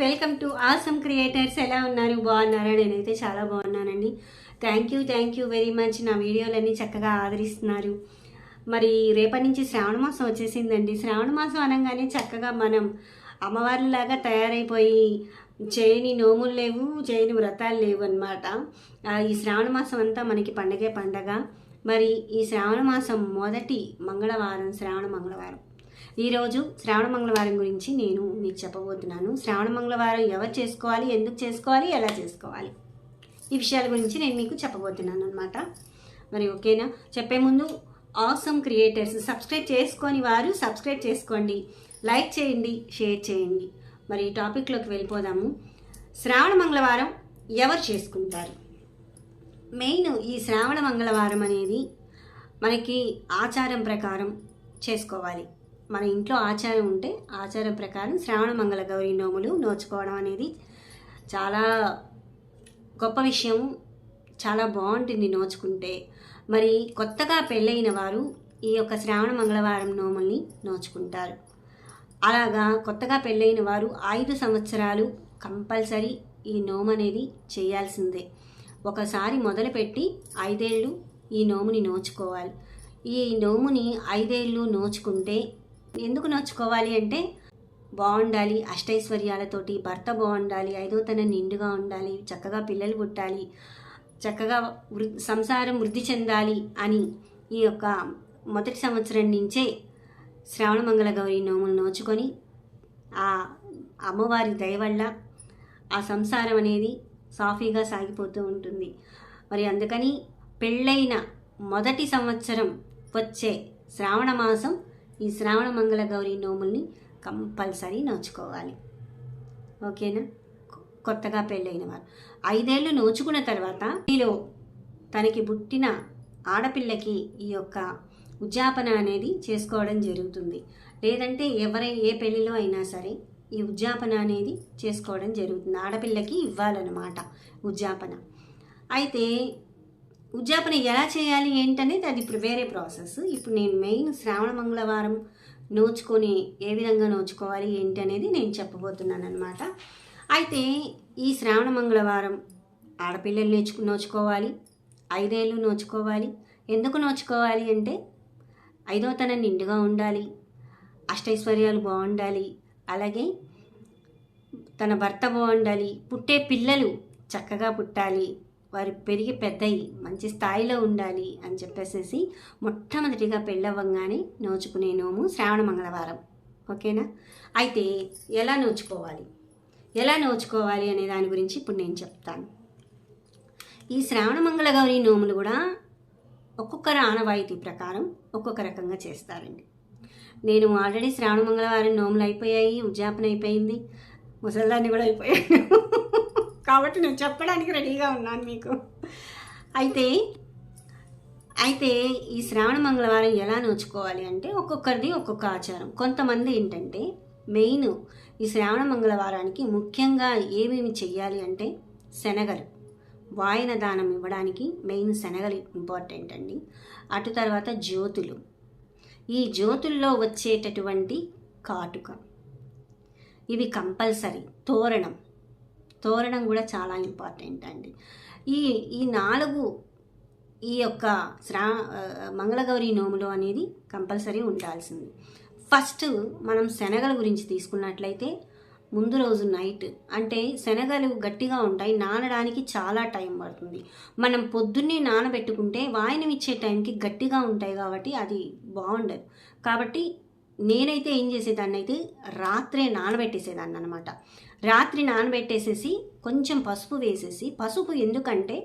Welcome to awesome creators. ఎలా ఉన్నారు? బాగున్నారా? నేనైతే చాలా బాగున్నానండి. Thank you thank you very much నా వీడియోలన్నీ చక్కగా ఆదరిస్తున్నారు. మరి రేపటి నుంచి శ్రావణ మాసం వచ్చేసిందండి. శ్రావణ మాసం అనగానే చక్కగా మనం అమ్మవార్లలాగా తయారైపోయి చేయని నోములు లేవు చేయని వ్రతాలు లేవు అనమాట ఈ శ్రావణ మాసం అంతా మనకి పండగే పండగ. మరి ఈ శ్రావణ మాసం మొదటి మంగళవారం శ్రావణ మంగళవారం. ఈరోజు శ్రావణ మంగళవారం గురించి నేను మీకు చెప్పబోతున్నాను. శ్రావణ మంగళవారం ఎవరు చేసుకోవాలి ఎందుకు చేసుకోవాలి ఎలా చేసుకోవాలి? ఈ విషయాల గురించి నేను మీకు చెప్పబోతున్నాను అనమాట మరి ఓకేనా? చెప్పే ముందు ఆసమ్ క్రియేటర్స్ సబ్స్క్రైబ్ చేసుకొని వారు సబ్స్క్రైబ్ చేసుకోండి. లైక్ చేయండి షేర్ చేయండి. మరి ఈ టాపిక్లోకి వెళ్ళిపోదాము. శ్రావణ మంగళవారం ఎవరు చేసుకుంటారు? మెయిన్ ఈ శ్రావణ మంగళవారం అనేది మనకి ఆచారం ప్రకారం చేసుకోవాలి. మన ఇంట్లో ఆచారం ఉంటే ఆచారం ప్రకారం శ్రావణ మంగళ గౌరీ నోములు నోచుకోవడం అనేది చాలా గొప్ప విషయం. చాలా బాగుంటుంది నోచుకుంటే. మరి కొత్తగా పెళ్ళైన వారు ఈ యొక్క శ్రావణ మంగళవారం నోముల్ని నోచుకుంటారు. అలాగా కొత్తగా పెళ్ళైన వారు ఐదు సంవత్సరాలు కంపల్సరీ ఈ నోము అనేది చేయాల్సిందే. ఒకసారి మొదలుపెట్టి ఐదేళ్ళు ఈ నోముని నోచుకోవాలి. ఈ నోముని ఐదేళ్ళు నోచుకుంటే ఎందుకు నోచుకోవాలి అంటే బాగుండాలి అష్టైశ్వర్యాలతోటి భర్త బాగుండాలి ఐదో తన నిండుగా ఉండాలి చక్కగా పిల్లలు పుట్టాలి చక్కగా వృ సంసారం వృద్ధి చెందాలి అని ఈ యొక్క మొదటి సంవత్సరం నుంచే శ్రావణ మంగళ గౌరి నోములు నోచుకొని ఆ అమ్మవారి దయ వల్ల ఆ సంసారం అనేది సాఫీగా సాగిపోతూ ఉంటుంది. మరి అందుకని పెళ్ళైన మొదటి సంవత్సరం వచ్చే శ్రావణ మాసం ఈ శ్రావణ మంగళ గౌరీ నోముల్ని కంపల్సరీ నోచుకోవాలి. ఓకేనా? కొత్తగా పెళ్ళైన వారు. ఐదేళ్ళు నోచుకున్న తర్వాత మీలో తనకి పుట్టిన ఆడపిల్లకి ఈ యొక్క ఉద్యాపన అనేది చేసుకోవడం జరుగుతుంది. లేదంటే ఎవరై ఏ పెళ్ళిలో అయినా సరే ఈ ఉద్యాపన అనేది చేసుకోవడం జరుగుతుంది. ఆడపిల్లకి ఇవ్వాలన్నమాట ఉద్యాపన. అయితే ఉద్యాపన ఎలా చేయాలి ఏంటనేది అది ఇప్పుడు వేరే ప్రాసెస్. ఇప్పుడు నేను మెయిన్ శ్రావణ మంగళవారం నోచుకొని ఏ విధంగా నోచుకోవాలి ఏంటి అనేది నేను చెప్పబోతున్నాను అనమాట అయితే ఈ శ్రావణ మంగళవారం ఆడపిల్లలు నేర్చుకు నోచుకోవాలి ఐదేళ్ళు నోచుకోవాలి. ఎందుకు నోచుకోవాలి అంటే ఐదో తన నిండుగా ఉండాలి అష్టైశ్వర్యాలు బాగుండాలి అలాగే తన భర్త బాగుండాలి పుట్టే పిల్లలు చక్కగా పుట్టాలి వారు పెరిగి పెద్దయి మంచి స్థాయిలో ఉండాలి అని చెప్పేసేసి మొట్టమొదటిగా పెళ్ళవ్వంగానే నోచుకునే నోము శ్రావణ మంగళవారం. ఓకేనా? అయితే ఎలా నోచుకోవాలి? ఎలా నోచుకోవాలి అనే దాని గురించి ఇప్పుడు నేను చెప్తాను. ఈ శ్రావణ మంగళ గౌరీ నోములు కూడా ఒక్కొక్కరు ఆనవాయితీ ప్రకారం ఒక్కొక్క రకంగా చేస్తారండి. నేను ఆల్రెడీ శ్రావణ మంగళవారం నోములు అయిపోయాయి ఉద్యాపన అయిపోయింది ముసల్దాన్ని కూడా అయిపోయాను. కాబట్టి నేను చెప్పడానికి రెడీగా ఉన్నాను మీకు. అయితే అయితే ఈ శ్రావణ మంగళవారం ఎలా నోచుకోవాలి అంటే ఒక్కొక్కరిది ఒక్కొక్క ఆచారం. కొంతమంది ఏంటంటే మెయిన్ ఈ శ్రావణ మంగళవారానికి ముఖ్యంగా ఏమేమి చెయ్యాలి అంటే శనగలు. వాయన దానం ఇవ్వడానికి మెయిన్ శనగలు ఇంపార్టెంట్ అండి. అటు తర్వాత జ్యోతులు. ఈ జ్యోతుల్లో వచ్చేటటువంటి కాటుక. ఇవి కంపల్సరీ. తోరణం. తోరణం కూడా చాలా ఇంపార్టెంట్ అండి. ఈ ఈ నాలుగు ఈ యొక్క శ్రా మంగళగౌరి నోములు అనేది కంపల్సరీ ఉండాల్సింది. ఫస్ట్ మనం శనగల గురించి తీసుకున్నట్లయితే ముందు రోజు నైట్ అంటే శనగలు గట్టిగా ఉంటాయి నానడానికి చాలా టైం పడుతుంది. మనం పొద్దున్నే నానబెట్టుకుంటే వాయనం ఇచ్చే టైంకి గట్టిగా ఉంటాయి కాబట్టి అది బాగుండదు. కాబట్టి నేనైతే ఏం చేసేదాన్ని అయితే రాత్రే నానబెట్టేసేదాన్ని అనమాట రాత్రి నానబెట్టేసేసి కొంచెం పసుపు వేసేసి పసుపు ఎందుకంటే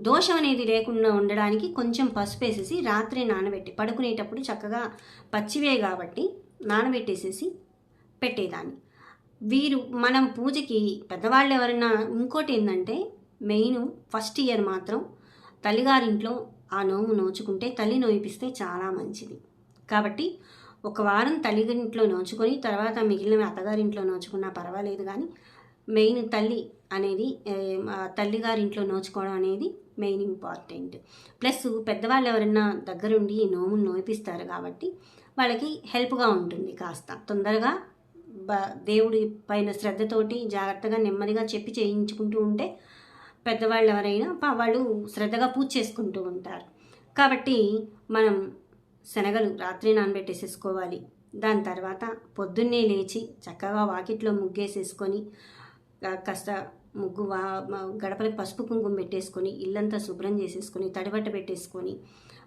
దోషం అనేది లేకుండా ఉండడానికి కొంచెం పసుపు వేసేసి రాత్రి నానబెట్టి పడుకునేటప్పుడు చక్కగా పచ్చివే కాబట్టి నానబెట్టేసేసి పెట్టేదాన్ని. వీరు మనం పూజకి పెద్దవాళ్ళు ఎవరైనా ఇంకోటి ఏంటంటే మెయిన్ ఫస్ట్ ఇయర్ మాత్రం తల్లిగారింట్లో ఆ నోము నోచుకుంటే తల్లి నోయిపిస్తే చాలా మంచిది. కాబట్టి ఒక వారం తల్లిగారింట్లో నోచుకొని తర్వాత మిగిలిన అత్తగారింట్లో నోచుకున్నా పర్వాలేదు కానీ మెయిన్ తల్లి అనేది తల్లిగారింట్లో నోచుకోవడం అనేది మెయిన్ ఇంపార్టెంట్. ప్లస్ పెద్దవాళ్ళు ఎవరన్నా దగ్గరుండి ఈ నోమును నోపిస్తారు కాబట్టి వాళ్ళకి హెల్ప్గా ఉంటుంది కాస్త. తొందరగా బ- దేవుడి పైన శ్రద్ధతోటి జాగ్రత్తగా నెమ్మదిగా చెప్పి చేయించుకుంటూ ఉంటే పెద్దవాళ్ళు ఎవరైనా వాళ్ళు శ్రద్ధగా పూజ చేసుకుంటూ ఉంటారు. కాబట్టి మనం శనగలు రాత్రి నానబెట్టేసేసుకోవాలి. దాని తర్వాత పొద్దున్నే లేచి చక్కగా వాకిట్లో ముగ్గేసేసుకొని కాస్త ముగ్గు వా గడపలకు పసుపు కుంకుమ పెట్టేసుకొని ఇల్లంతా శుభ్రం చేసేసుకొని తడిబట్ట పెట్టేసుకొని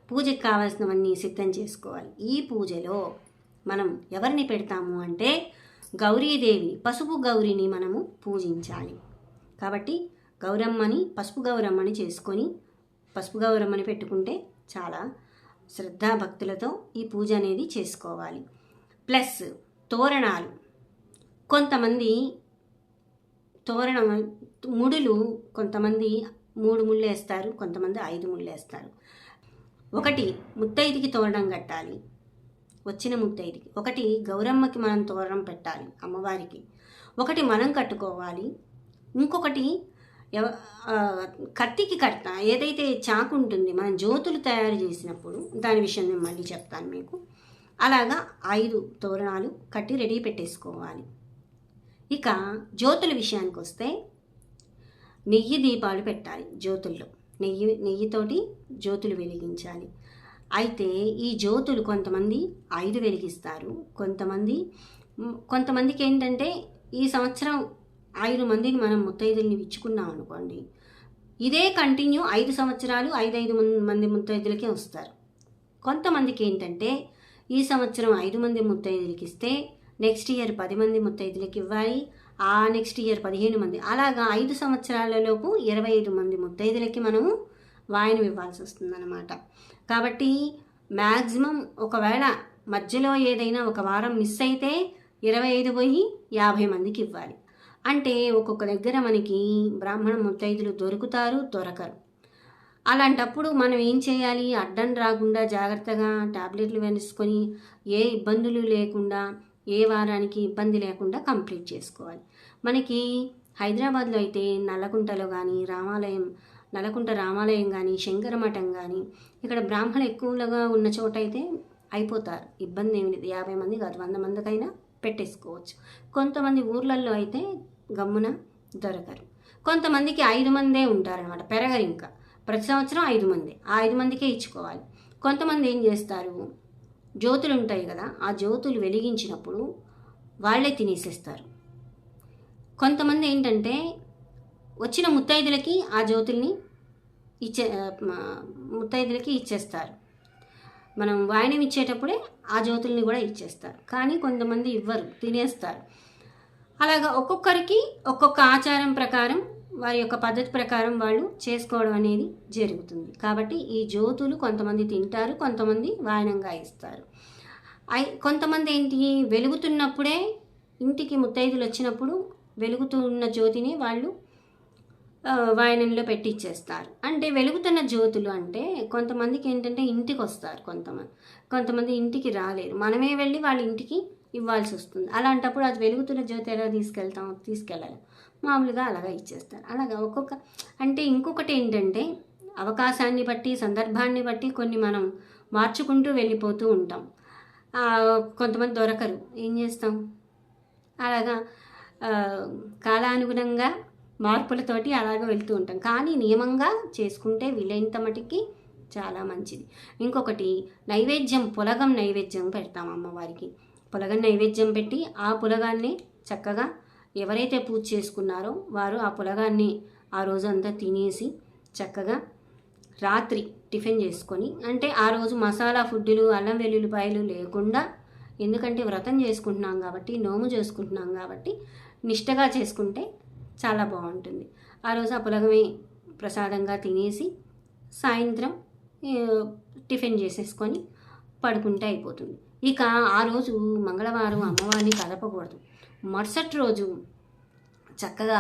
పూజకి కావాల్సినవన్నీ సిద్ధం చేసుకోవాలి. ఈ పూజలో మనం ఎవరిని పెడతాము అంటే గౌరీదేవి పసుపు గౌరిని మనము పూజించాలి. కాబట్టి గౌరమ్మని పసుపు గౌరమ్మని చేసుకొని పసుపు గౌరమ్మని పెట్టుకుంటే చాలా శ్రద్ధాభక్తులతో ఈ పూజ అనేది చేసుకోవాలి. ప్లస్ తోరణాలు. కొంతమంది తోరణం ముడులు కొంతమంది మూడు ముళ్ళు వేస్తారు కొంతమంది ఐదు ముళ్ళు వేస్తారు. ఒకటి ముత్తైదుకి తోరణం కట్టాలి. వచ్చిన ముత్తైదుకి. ఒకటి గౌరమ్మకి మనం తోరణం పెట్టాలి అమ్మవారికి. ఒకటి మనం కట్టుకోవాలి. ఇంకొకటి ఎవ- కత్తికి కట్ట ఏదైతే చాకు ఉంటుంది మనం జ్యోతులు తయారు చేసినప్పుడు దాని విషయం నేను మళ్ళీ చెప్తాను మీకు. అలాగా ఐదు తోరణాలు కట్టి రెడీ పెట్టేసుకోవాలి. ఇక జ్యోతుల విషయానికి వస్తే నెయ్యి దీపాలు పెట్టాలి జ్యోతుల్లో. నెయ్యి నెయ్యితోటి జ్యోతులు వెలిగించాలి. అయితే ఈ జ్యోతులు కొంతమంది ఐదు వెలిగిస్తారు. కొంతమంది కొంతమందికి ఏంటంటే ఈ సంవత్సరం ఐదు మందిని మనం ముత్తైదుల్ని ఇచ్చుకున్నాం అనుకోండి. ఇదే కంటిన్యూ ఐదు సంవత్సరాలు ఐదైదు మంది ముత్తైదులకే వస్తారు. కొంతమందికి ఏంటంటే ఈ సంవత్సరం ఐదు మంది ముత్తైదులకి ఇస్తే నెక్స్ట్ ఇయర్ పది మంది ముత్తైదులకి ఇవ్వాలి ఆ నెక్స్ట్ ఇయర్ పదిహేను మంది. అలాగా ఐదు సంవత్సరాలలోపు ఇరవై ఐదు మంది ముత్తైదులకి మనము వాయినం ఇవ్వాల్సి వస్తుందన్నమాట. కాబట్టి మ్యాక్సిమం ఒకవేళ మధ్యలో ఏదైనా ఒక వారం మిస్ అయితే ఇరవై ఐదు పోయి యాభై మందికి ఇవ్వాలి. అంటే ఒక్కొక్క దగ్గర మనకి బ్రాహ్మణ ముత్తైదులు దొరుకుతారు దొరకరు. అలాంటప్పుడు మనం ఏం చేయాలి? అడ్డం రాకుండా జాగ్రత్తగా టాబ్లెట్లు వేసుకొని ఏ ఇబ్బందులు లేకుండా ఏ వారానికి ఇబ్బంది లేకుండా కంప్లీట్ చేసుకోవాలి. మనకి హైదరాబాద్లో అయితే నల్లకుంటలో కానీ రామాలయం నల్లకుంట రామాలయం కానీ శంకరమఠం కానీ ఇక్కడ బ్రాహ్మణులు ఎక్కువగా ఉన్న చోట అయితే అయిపోతారు. ఇబ్బంది ఏమి లేదు. యాభై మంది కాదు వంద మందికైనా పెట్టేసుకోవచ్చు. కొంతమంది ఊర్లలో అయితే గమ్మున దొరకరు కొంతమందికి ఐదు మందే ఉంటారనమాట పెరగరు ఇంకా. ప్రతి సంవత్సరం ఐదు మంది ఆ ఐదు మందికే ఇచ్చుకోవాలి. కొంతమంది ఏం చేస్తారు జ్యోతులు ఉంటాయి కదా ఆ జ్యోతులు వెలిగించినప్పుడు వాళ్ళే తినేసేస్తారు. కొంతమంది ఏంటంటే వచ్చిన ముత్తైదులకి ఆ జ్యోతుల్ని ఇచ్చే ముత్తైదులకి ఇచ్చేస్తారు. మనం వాయనం ఇచ్చేటప్పుడే ఆ జ్యోతుల్ని కూడా ఇచ్చేస్తారు. కానీ కొంతమంది ఇవ్వరు తినేస్తారు. అలాగా ఒక్కొక్కరికి ఒక్కొక్క ఆచారం ప్రకారం వారి యొక్క పద్ధతి ప్రకారం వాళ్ళు చేసుకోవడం అనేది జరుగుతుంది. కాబట్టి ఈ జ్యోతులు కొంతమంది తింటారు కొంతమంది వాయనంగా ఇస్తారు. అయి కొంతమంది ఏంటి? వెలుగుతున్నప్పుడే ఇంటికి ముత్తైదులు వచ్చినప్పుడు వెలుగుతున్న జ్యోతిని వాళ్ళు వాయనంలో పెట్టి ఇచ్చేస్తారు అంటే వెలుగుతున్న జ్యోతులు అంటే కొంతమందికి ఏంటంటే ఇంటికి వస్తారు కొంతమంది కొంతమంది ఇంటికి రాలేరు. మనమే వెళ్ళి వాళ్ళ ఇంటికి ఇవ్వాల్సి వస్తుంది అలాంటప్పుడు అది వెలుగుతున్న జ్యోతి ఎలా తీసుకెళ్తాం? తీసుకెళ్ళాలి మామూలుగా అలాగా ఇచ్చేస్తారు. అలాగా ఒక్కొక్క అంటే ఇంకొకటి ఏంటంటే అవకాశాన్ని బట్టి సందర్భాన్ని బట్టి కొన్ని మనం మార్చుకుంటూ వెళ్ళిపోతూ ఉంటాం. కొంతమంది దొరకరు. ఏం చేస్తాం? అలాగా కాలానుగుణంగా మార్పులతోటి అలాగ వెళ్తూ ఉంటాం. కానీ నియమంగా చేసుకుంటే వీలైనంత మటుకి చాలా మంచిది. ఇంకొకటి నైవేద్యం పులగం నైవేద్యం పెడతాం అమ్మవారికి. పులగం నైవేద్యం పెట్టి ఆ పులగాన్ని చక్కగా ఎవరైతే పూజ చేసుకున్నారో వారు ఆ పులగాన్ని ఆ రోజంతా తినేసి చక్కగా రాత్రి టిఫిన్ చేసుకొని అంటే ఆ రోజు మసాలా ఫుడ్డులు అల్లం వెల్లుల్లిపాయలు లేకుండా ఎందుకంటే వ్రతం చేసుకుంటున్నాం కాబట్టి నోము చేసుకుంటున్నాం కాబట్టి నిష్టగా చేసుకుంటే చాలా బాగుంటుంది. ఆ రోజు ఆ పులగమే ప్రసాదంగా తినేసి సాయంత్రం టిఫిన్ చేసేసుకొని పడుకుంటే అయిపోతుంది. ఇక ఆ రోజు మంగళవారం అమ్మవారిని కదపకూడదు. మరుసటి రోజు చక్కగా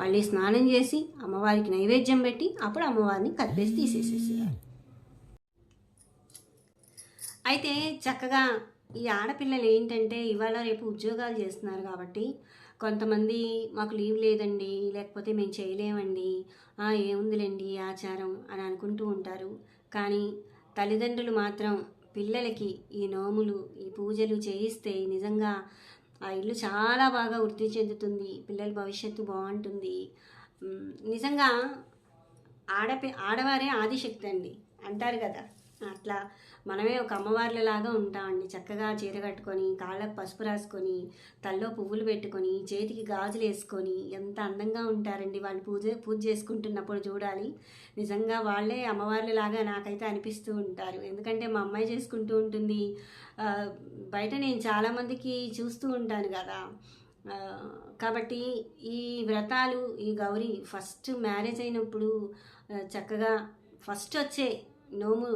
మళ్ళీ స్నానం చేసి అమ్మవారికి నైవేద్యం పెట్టి అప్పుడు అమ్మవారిని కదిపేసి తీసేసేసేయాలి. అయితే చక్కగా ఈ ఆడపిల్లలు ఏంటంటే ఇవాళ రేపు ఉద్యోగాలు చేస్తున్నారు కాబట్టి కొంతమంది మాకు లీవ్ లేదండి లేకపోతే మేము చేయలేమండి ఏముందిలేండి ఆచారం అని అనుకుంటూ ఉంటారు. కానీ తల్లిదండ్రులు మాత్రం పిల్లలకి ఈ నోములు ఈ పూజలు చేయిస్తే నిజంగా ఆ ఇల్లు చాలా బాగా వృద్ధి చెందుతుంది. పిల్లల భవిష్యత్తు బాగుంటుంది. నిజంగా ఆడపి ఆడవారే ఆదిశక్తి అండి. అంటారు కదా. అట్లా మనమే ఒక అమ్మవార్లలాగా ఉంటామండి. చక్కగా చీర కట్టుకొని కాళ్ళకు పసుపు రాసుకొని తల్లో పువ్వులు పెట్టుకొని చేతికి గాజులు వేసుకొని ఎంత అందంగా ఉంటారండి. వాళ్ళు పూజ పూజ చేసుకుంటున్నప్పుడు చూడాలి. నిజంగా వాళ్ళే అమ్మవార్లలాగా నాకైతే అనిపిస్తూ ఉంటారు. ఎందుకంటే మా అమ్మాయి చేసుకుంటూ ఉంటుంది. బయట నేను చాలామందికి చూస్తూ ఉంటాను కదా. కాబట్టి ఈ వ్రతాలు ఈ గౌరీ ఫస్ట్ మ్యారేజ్ అయినప్పుడు చక్కగా ఫస్ట్ వచ్చే నోము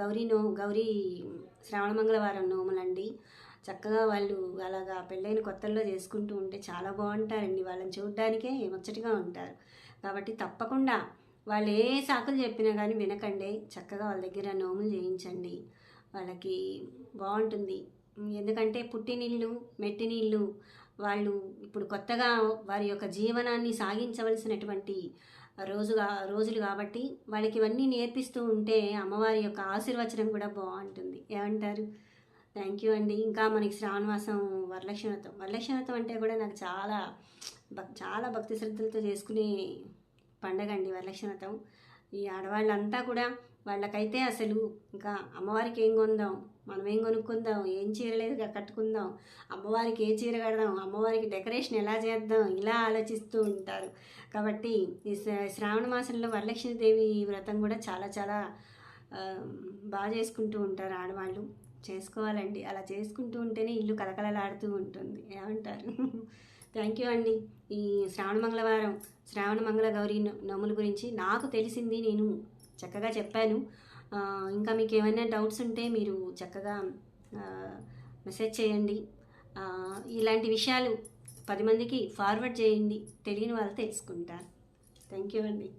గౌరీ నో గౌరీ శ్రావణ మంగళవారం నోములండి. చక్కగా వాళ్ళు అలాగా పెళ్ళైన కొత్తల్లో చేసుకుంటూ ఉంటే చాలా బాగుంటారండి. వాళ్ళని చూడడానికే ముచ్చటగా ఉంటారు. కాబట్టి తప్పకుండా వాళ్ళు ఏ సాకులు చెప్పినా కానీ వినకండి. చక్కగా వాళ్ళ దగ్గర నోములు చేయించండి. వాళ్ళకి బాగుంటుంది. ఎందుకంటే పుట్టినిల్లు మెట్టినిల్లు వాళ్ళు ఇప్పుడు కొత్తగా వారి యొక్క జీవనాన్ని సాగించవలసినటువంటి రోజుగా రోజులు కాబట్టి వాళ్ళకి ఇవన్నీ నేర్పిస్తూ ఉంటే అమ్మవారి యొక్క ఆశీర్వచనం కూడా బాగుంటుంది. ఏమంటారు? థ్యాంక్ యూ అండి. ఇంకా మనకి శ్రావణవాసం వరలక్ష్మి వ్రతం వరలక్ష్మి వ్రతం అంటే కూడా నాకు చాలా చాలా భక్తి శ్రద్ధలతో చేసుకునే పండగ అండి వరలక్ష్మి వ్రతం ఈ ఆడవాళ్ళంతా కూడా వాళ్ళకైతే అసలు ఇంకా అమ్మవారికి ఏం కొందాం? మనం ఏం కొనుక్కుందాం ఏం చీరలేదుగా కట్టుకుందాం. అమ్మవారికి ఏ చీర కడదాం? అమ్మవారికి డెకరేషన్ ఎలా చేద్దాం? ఇలా ఆలోచిస్తూ ఉంటారు. కాబట్టి ఈ శ్రా- శ్రావణ మాసంలో వరలక్ష్మీదేవి వ్రతం కూడా చాలా చాలా బాగా చేసుకుంటూ ఉంటారు ఆడవాళ్ళు. చేసుకోవాలండి. అలా చేసుకుంటూ ఉంటేనే ఇల్లు కలకలలాడుతూ ఉంటుంది. ఏమంటారు? థ్యాంక్ యూ అండి. ఈ శ్రావణ మంగళవారం శ్రావణ మంగళ గౌరీ నోముల గురించి నాకు తెలిసింది నేను చక్కగా చెప్పాను. ఇంకా మీకు ఏమైనా డౌట్స్ ఉంటే మీరు చక్కగా మెసేజ్ చేయండి. ఇలాంటి విషయాలు పది మందికి ఫార్వర్డ్ చేయండి. తెలియని వాళ్ళు తెలుసుకుంటారు. థ్యాంక్ యూ అండి.